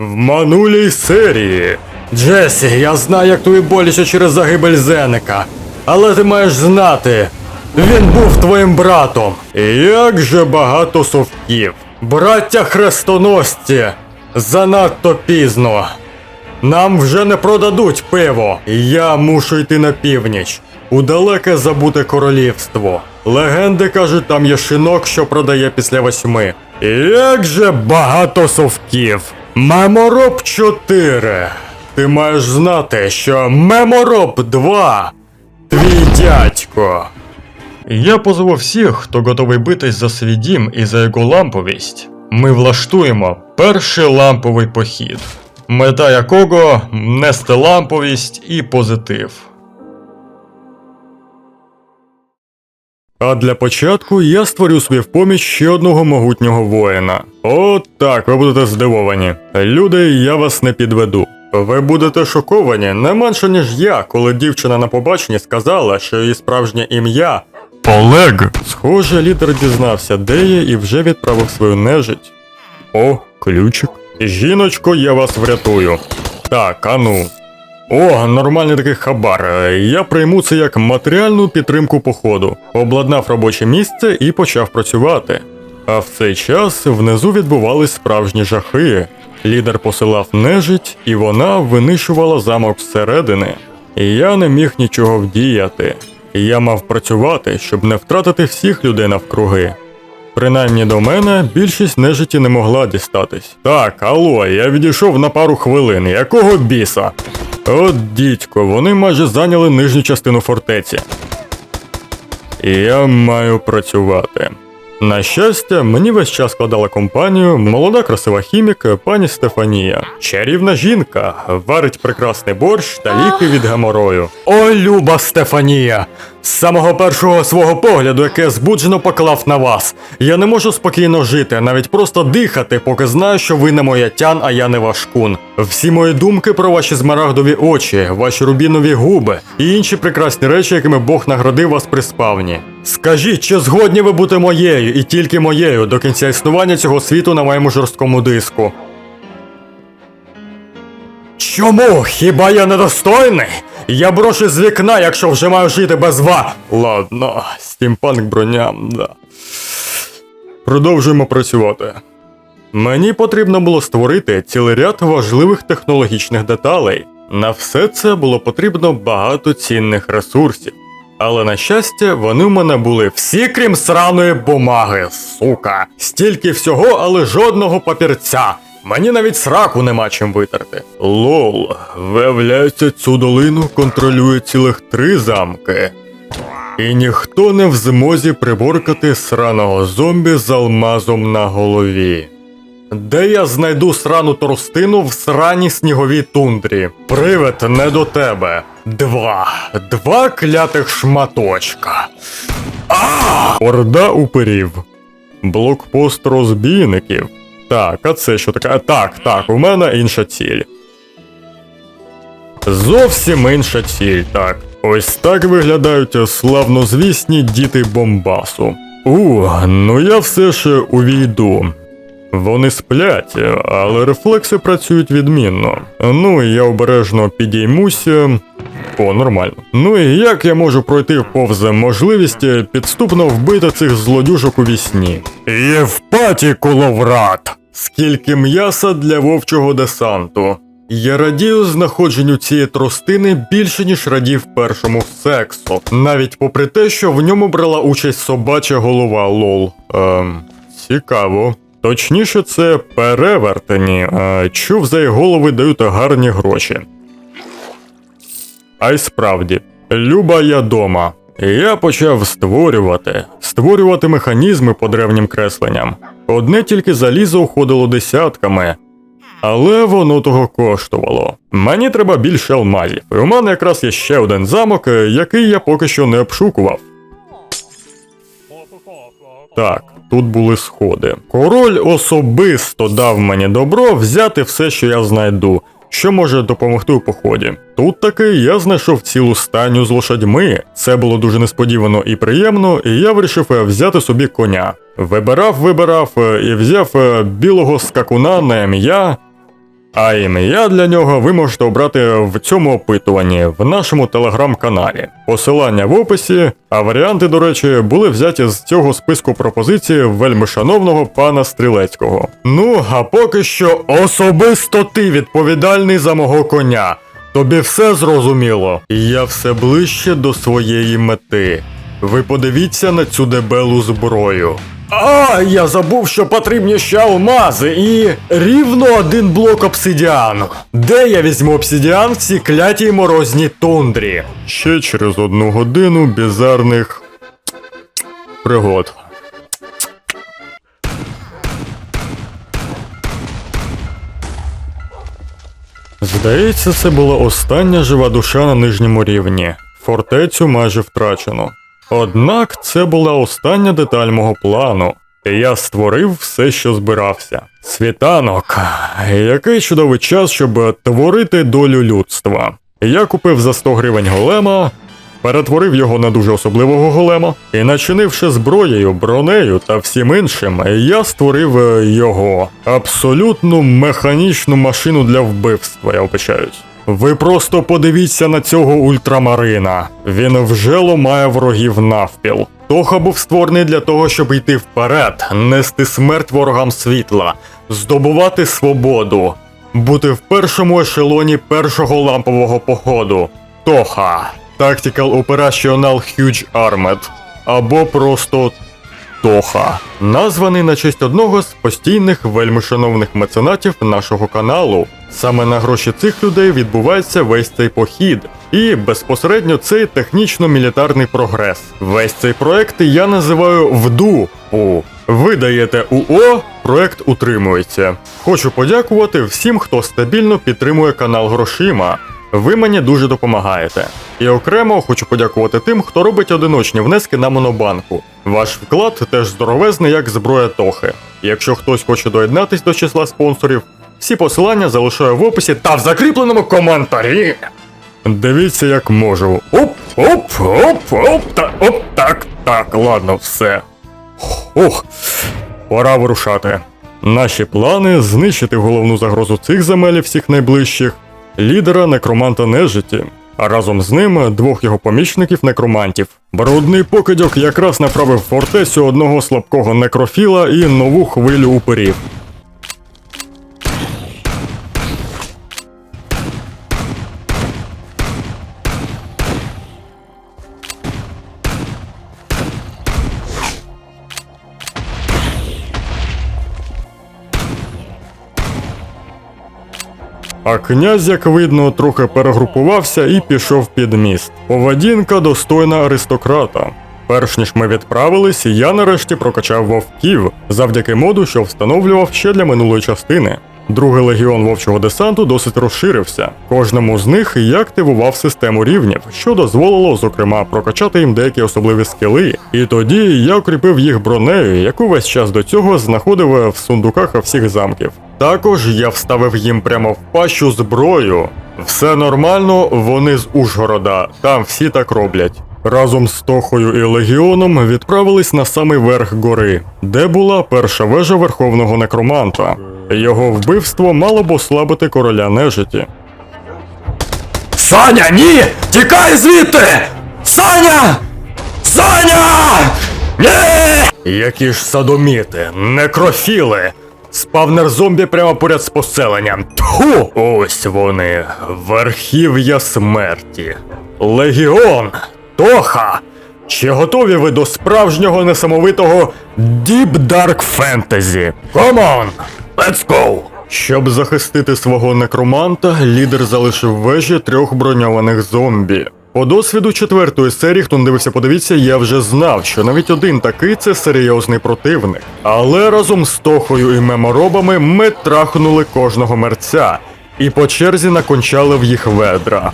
В минулій серії. Джесі, я знаю, як тобі боляче через загибель Зеника. Але ти маєш знати, він був твоїм братом. Як же багато совків. Браття хрестоносці. Занадто пізно. Нам вже не продадуть пиво. Я мушу йти на північ. У далеке забуте королівство. Легенди кажуть, там є шинок, що продає після восьми. Як же багато совків. Мемороб 4. Ти маєш знати, що Мемороб 2 твій дядько. Я позову всіх, хто готовий битись за свій дім і за його ламповість. Ми влаштуємо перший ламповий похід, мета якого нести ламповість і позитив. А для початку я створю собі в поміч ще одного могутнього воїна. От так, ви будете здивовані. Люди, я вас не підведу. Ви будете шоковані не менше, ніж я, коли дівчина на побаченні сказала, що її справжнє ім'я Олег. Схоже, лідер дізнався, де є, і вже відправив свою нежить. О, ключик. Жіночко, я вас врятую. Так, ану. О, нормальний такий хабар. Я прийму це як матеріальну підтримку походу, обладнав робоче місце і почав працювати. А в цей час внизу відбувались справжні жахи. Лідер посилав нежить, і вона винищувала замок зсередини. Я не міг нічого вдіяти. Я мав працювати, щоб не втратити всіх людей навкруги. Принаймні до мене більшість нежиті не могла дістатись. Так, алло, я відійшов на пару хвилин. Якого біса? От дідько, вони майже зайняли нижню частину фортеці. І я маю працювати. На щастя, мені весь час складала компанію молода красива хімік пані Стефанія. Чарівна жінка, варить прекрасний борщ та ліки від геморою. О, люба Стефанія! З самого першого свого погляду, яке збуджено поклав на вас. Я не можу спокійно жити, навіть просто дихати, поки знаю, що ви не моя тян, а я не ваш кун. Всі мої думки про ваші змарагдові очі, ваші рубінові губи і інші прекрасні речі, якими Бог наградив вас при спавні. Скажіть, чи згодні ви бути моєю і тільки моєю до кінця існування цього світу на моєму жорсткому диску? Чому? Хіба я недостойний? Я брошу з вікна, якщо вже маю жити без ва. Ладно, стімпанк броня, да. Продовжуємо працювати. Мені потрібно було створити цілий ряд важливих технологічних деталей. На все це було потрібно багато цінних ресурсів. Але на щастя, вони в мене були всі, крім сраної бумаги, сука. Стільки всього, але жодного папірця. Мені навіть сраку нема чим витерти. Лол, виявляється, цю долину контролює цілих три замки. І ніхто не в змозі приборкати сраного зомбі з алмазом на голові. Де я знайду срану торстину в сраній сніговій тундрі? Привид не до тебе. Два. Два клятих шматочка. А! Орда уперів. Блокпост розбійників. Так, а це що таке? Так, так, у мене інша ціль. Зовсім інша ціль, так. Ось так виглядають славнозвісні діти Бомбасу. У, ну я все ж увійду. Вони сплять, але рефлекси працюють відмінно. Ну і я обережно підіймуся. О, нормально. Ну і як я можу пройти повз можливість підступно вбити цих злодюжок у вісні? Євпаті куловрат! Скільки м'яса для вовчого десанту. Я радію знаходженню цієї тростини більше, ніж радів першому сексу, навіть попри те, що в ньому брала участь собача голова лол. Ем, цікаво. Точніше, це перевертені. Е, чув за їх голови дають гарні гроші. А й справді, люба я дома. Я почав створювати, створювати механізми по древнім кресленням. Одне тільки залізо уходило десятками, але воно того коштувало. Мені треба більше алмазів. У мене якраз є ще один замок, е, який я поки що не обшукував. Так, тут були сходи. Король особисто дав мені добро взяти все, що я знайду, що може допомогти у поході. Тут таки я знайшов цілу станю з лошадьми. Це було дуже несподівано і приємно, і я вирішив е, взяти собі коня. Вибирав, вибирав е, і взяв е, білого скакуна на ім'я А ім'я для нього ви можете обрати в цьому опитуванні в нашому телеграм-каналі. Посилання в описі, а варіанти, до речі, були взяті з цього списку пропозицій вельми шановного пана Стрілецького. Ну, а поки що особисто ти відповідальний за мого коня. Тобі все зрозуміло? Я все ближче до своєї мети. Ви подивіться на цю дебелу зброю. А, я забув, що потрібні ще алмази і рівно один блок обсидіану. Де я візьму обсидіан в цій клятій морозній тундрі? Ще через одну годину бізарних пригод. Здається, це була остання жива душа на нижньому рівні. Фортецю майже втрачено. Однак це була остання деталь мого плану. І я створив все, що збирався. Світанок. Який чудовий час, щоб творити долю людства. Я купив за 100 гривень голема, перетворив його на дуже особливого голема, і начинивши зброєю, бронею та всім іншим, я створив е, його абсолютну механічну машину для вбивства, я вбачаюсь. Ви просто подивіться на цього ультрамарина. Він вже ломає ворогів навпіл. Тоха був створений для того, щоб йти вперед, нести смерть ворогам світла, здобувати свободу, бути в першому ешелоні першого лампового походу. Тоха. Tactical Operational Huge Armed. Або просто Тоха, названий на честь одного з постійних вельми шановних меценатів нашого каналу. Саме на гроші цих людей відбувається весь цей похід, і безпосередньо цей технічно-мілітарний прогрес. Весь цей проект я називаю ВДУ. Ви даєте УО, проект утримується. Хочу подякувати всім, хто стабільно підтримує канал грошима. Ви мені дуже допомагаєте. І окремо хочу подякувати тим, хто робить одиночні внески на монобанку. Ваш вклад теж здоровезний, як зброя Тохи. Якщо хтось хоче доєднатись до числа спонсорів, всі посилання залишаю в описі та в закріпленому коментарі. Дивіться, як можу. Оп, оп, оп, оп, та, оп, так, так, ладно, все. Ох, пора вирушати. Наші плани знищити головну загрозу цих земель всіх найближчих, лідера некроманта нежиті, а разом з ним двох його помічників некромантів. Брудний покидьок якраз направив фортецю одного слабкого некрофіла і нову хвилю уперів. А князь, як видно, трохи перегрупувався і пішов під міст. Поведінка достойна аристократа. Перш ніж ми відправились, я нарешті прокачав вовків завдяки моду, що встановлював ще для минулої частини. Другий легіон вовчого десанту досить розширився. Кожному з них я активував систему рівнів, що дозволило, зокрема, прокачати їм деякі особливі скіли. І тоді я укріпив їх бронею, яку весь час до цього знаходив в сундуках всіх замків. Також я вставив їм прямо в пащу зброю. Все нормально, вони з Ужгорода, там всі так роблять. Разом з Тохою і Легіоном відправились на самий верх гори, де була перша вежа верховного некроманта. Його вбивство мало б ослабити короля нежиті. Саня, ні! Тікай звідти! Саня! Саня! Ні! Які ж садоміти, некрофіли! Спавнер зомбі прямо поряд з поселенням. Тху! Ось вони, верхів'я смерті. Легіон! Тоха! Чи готові ви до справжнього несамовитого Deep Dark Fantasy? Come on! Let's go! Щоб захистити свого некроманта, лідер залишив вежі трьох броньованих зомбі. По досвіду четвертої серії, хто не дивився, подивіться, я вже знав, що навіть один такий це серйозний противник. Але разом з Тохою і меморобами ми трахнули кожного мерця і по черзі накончали в їх ведра.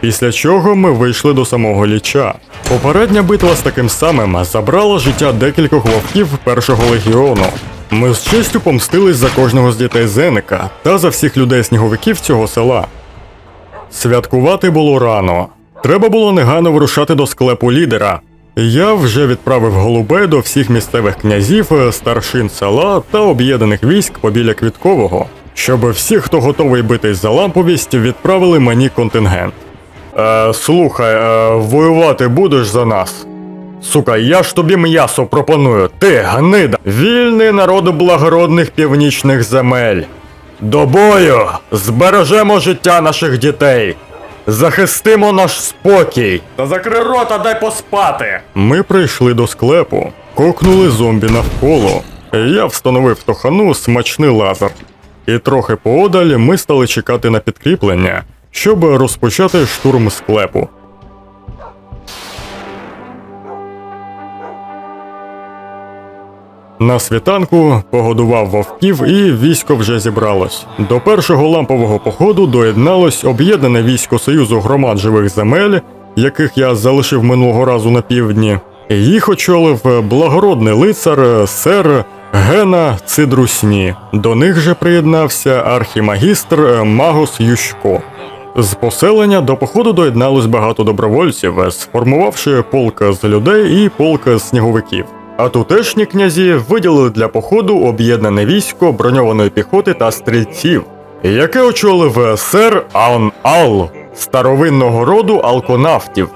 Після чого ми вийшли до самого ліча. Попередня битва з таким самим забрала життя декількох вовків першого легіону. Ми з честю помстились за кожного з дітей Зеника та за всіх людей сніговиків цього села. Святкувати було рано. Треба було негайно вирушати до склепу лідера. Я вже відправив голубей до всіх місцевих князів, е, старшин села та об'єднаних військ побіля Квіткового, щоб всі, хто готовий битись за ламповість, відправили мені контингент. Е, слухай, е, воювати будеш за нас? Сука, я ж тобі м'ясо пропоную, ти гнида! Вільний народ благородних північних земель. До бою! Збережемо життя наших дітей! Захистимо наш спокій! Та закри рота, дай поспати! Ми прийшли до склепу, кокнули зомбі навколо. Я встановив тохану смачний лазер. І трохи поодаль ми стали чекати на підкріплення, щоб розпочати штурм склепу. На світанку погодував вовків і військо вже зібралось. До першого лампового походу доєдналось об'єднане військо Союзу громад живих земель, яких я залишив минулого разу на півдні. Їх очолив благородний лицар сер Гена Цидрусні. До них же приєднався архімагістр Магос Ющко. З поселення до походу доєдналось багато добровольців, сформувавши полк з людей і полк з сніговиків. А тутешні князі виділили для походу об'єднане військо броньованої піхоти та стрільців, яке очолив сер Аун Ал старовинного роду алконавтів.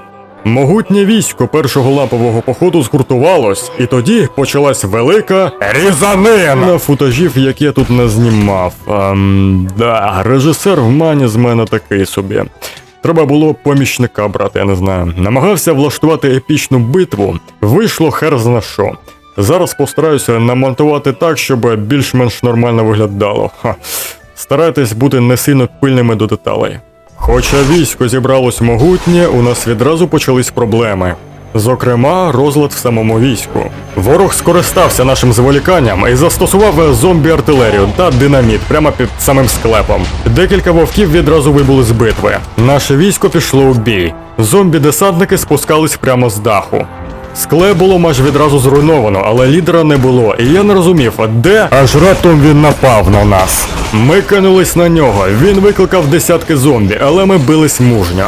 Могутнє військо першого лампового походу згуртувалось, і тоді почалась велика різанина футажів, які я тут не знімав. Ем, да, режисер в мані з мене такий собі. Треба було помічника брати, я не знаю. Намагався влаштувати епічну битву, вийшло хер зна що. Зараз постараюся намонтувати так, щоб більш-менш нормально виглядало. Ха. Старайтесь бути не сильно пильними до деталей. Хоча військо зібралось могутнє, у нас відразу почались проблеми. Зокрема, розлад в самому війську. Ворог скористався нашим зволіканням і застосував зомбі-артилерію та динаміт прямо під самим склепом. Декілька вовків відразу вибули з битви. Наше військо пішло у бій. Зомбі-десантники спускались прямо з даху. Склеп було майже відразу зруйновано, але лідера не було, і я не розумів, де аж раптом він напав на нас. Ми кинулись на нього. Він викликав десятки зомбі, але ми бились мужньо.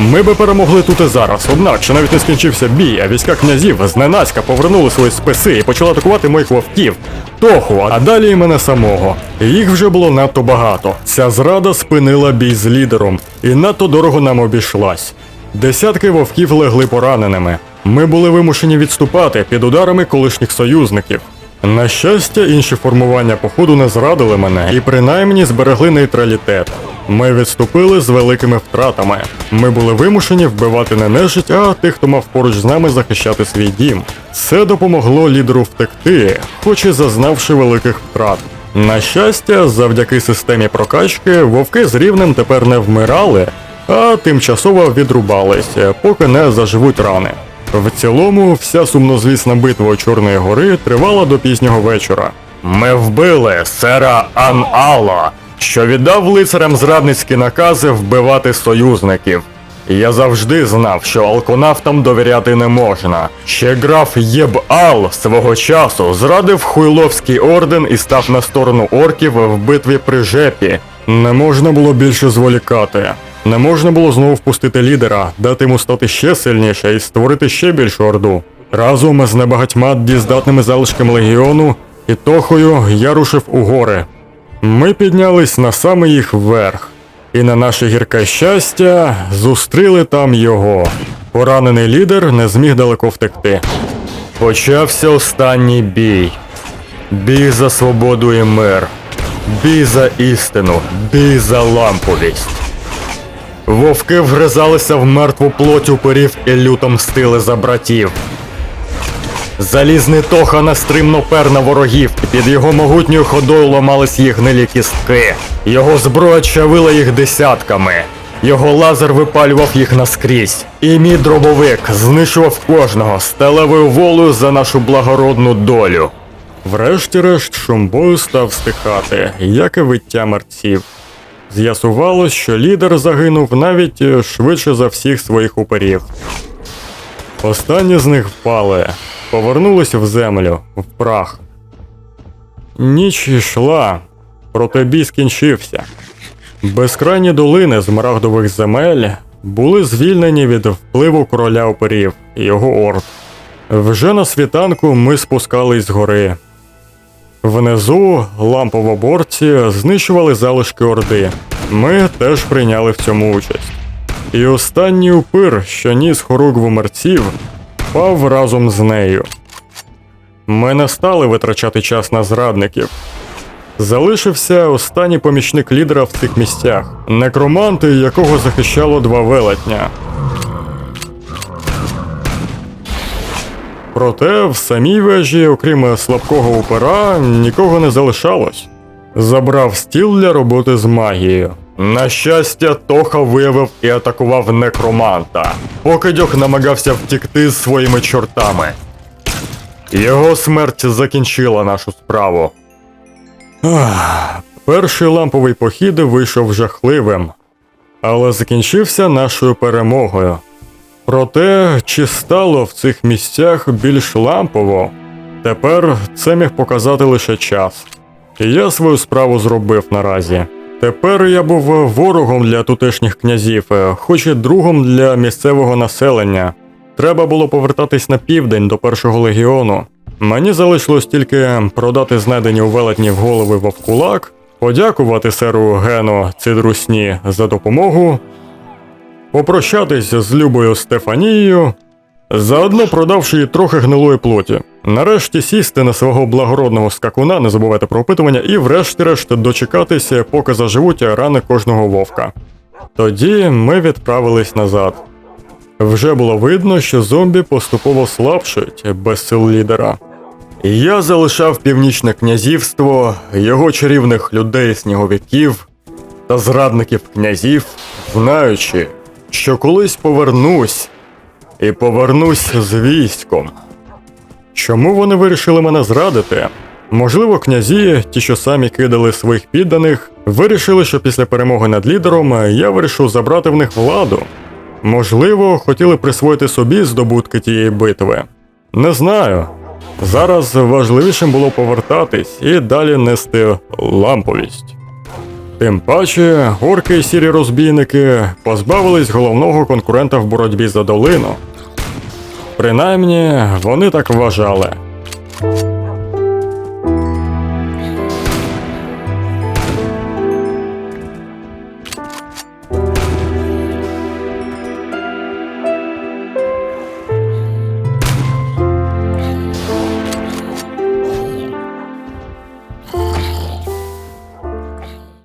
Ми би перемогли тут і зараз, однак ще навіть не скінчився бій, а війська князів зненацька повернули свої списи і почали атакувати моїх вовків. Тоху, а далі і мене самого. Їх вже було надто багато. Ця зрада спинила бій з лідером, і надто дорого нам обійшлась. Десятки вовків легли пораненими. Ми були вимушені відступати під ударами колишніх союзників. На щастя, інші формування походу не зрадили мене і принаймні зберегли нейтралітет. Ми відступили з великими втратами. Ми були вимушені вбивати не нежить, а тих, хто мав поруч з нами захищати свій дім. Це допомогло лідеру втекти, хоч і зазнавши великих втрат. На щастя, завдяки системі прокачки, вовки з рівнем тепер не вмирали, а тимчасово відрубались, поки не заживуть рани. В цілому, вся сумнозвісна битва Чорної гори тривала до пізнього вечора. Ми вбили сера Ан-Ало, що віддав лицарям зрадницькі накази вбивати союзників. Я завжди знав, що алконавтам довіряти не можна. Ще граф Єб-Ал свого часу зрадив Хуйловський орден і став на сторону орків в битві при Жепі. Не можна було більше зволікати. Не можна було знову впустити лідера, дати йому стати ще сильніше і створити ще більшу орду. Разом з небагатьма діздатними залишками легіону і Тохою я рушив у гори. Ми піднялись на самий їх верх, і на наше гірке щастя зустріли там його. Поранений лідер не зміг далеко втекти. Почався останній бій. Бій за свободу і мир. Бій за істину, бій за ламповість. Вовки вгризалися в мертву плоть уперів і люто мстили за братів. Залізний тоха нестримно пер на ворогів, під його могутньою ходою ламались їх гнилі кістки. Його зброя чавила їх десятками. Його лазер випалював їх наскрізь. І мій дробовик знищував кожного сталевою волею за нашу благородну долю. Врешті-решт шум бою став стихати, як і виття мерців. З'ясувалось, що лідер загинув навіть е, швидше за всіх своїх уперів. Останні з них впали, повернулись в землю, в прах. Ніч йшла, проте бій скінчився. Безкрайні долини змарагдових земель були звільнені від впливу короля оперів і його орд. Вже на світанку ми спускались з гори. Внизу ламповоборці знищували залишки орди. Ми теж прийняли в цьому участь. І останній упир, що ніс хоругву мерців, впав разом з нею. Ми не стали витрачати час на зрадників. Залишився останній помічник лідера в цих місцях, некроманти, якого захищало два велетня. Проте в самій вежі, окрім слабкого упера, нікого не залишалось. Забрав стіл для роботи з магією. На щастя, Тоха виявив і атакував некроманта. Покидьох намагався втікти з своїми чортами. Його смерть закінчила нашу справу. Ах, перший ламповий похід вийшов жахливим, але закінчився нашою перемогою. Проте, чи стало в цих місцях більш лампово, тепер це міг показати лише час. І я свою справу зробив наразі. Тепер я був ворогом для тутешніх князів, е, хоч і другом для місцевого населення. Треба було повертатись на південь до першого легіону. Мені залишилось тільки продати знайдені у велетнів голови вовкулак, подякувати серу Гену Цидрусні за допомогу, попрощатись з Любою Стефанією, заодно продавши їй трохи гнилої плоті. Нарешті сісти на свого благородного скакуна, не забувайте про опитування, і врешті-решт дочекатися, поки заживуть рани кожного вовка. Тоді ми відправились назад. Вже було видно, що зомбі поступово слабшають без сил лідера. Я залишав північне князівство, його чарівних людей сніговиків та зрадників князів, знаючи, що колись повернусь і повернусь з військом. Чому вони вирішили мене зрадити? Можливо, князі, ті, що самі кидали своїх підданих, вирішили, що після перемоги над лідером я вирішив забрати в них владу. Можливо, хотіли присвоїти собі здобутки тієї битви. Не знаю. Зараз важливішим було повертатись і далі нести ламповість. Тим паче, горки і сірі розбійники позбавились головного конкурента в боротьбі за долину. Принаймні, вони так вважали.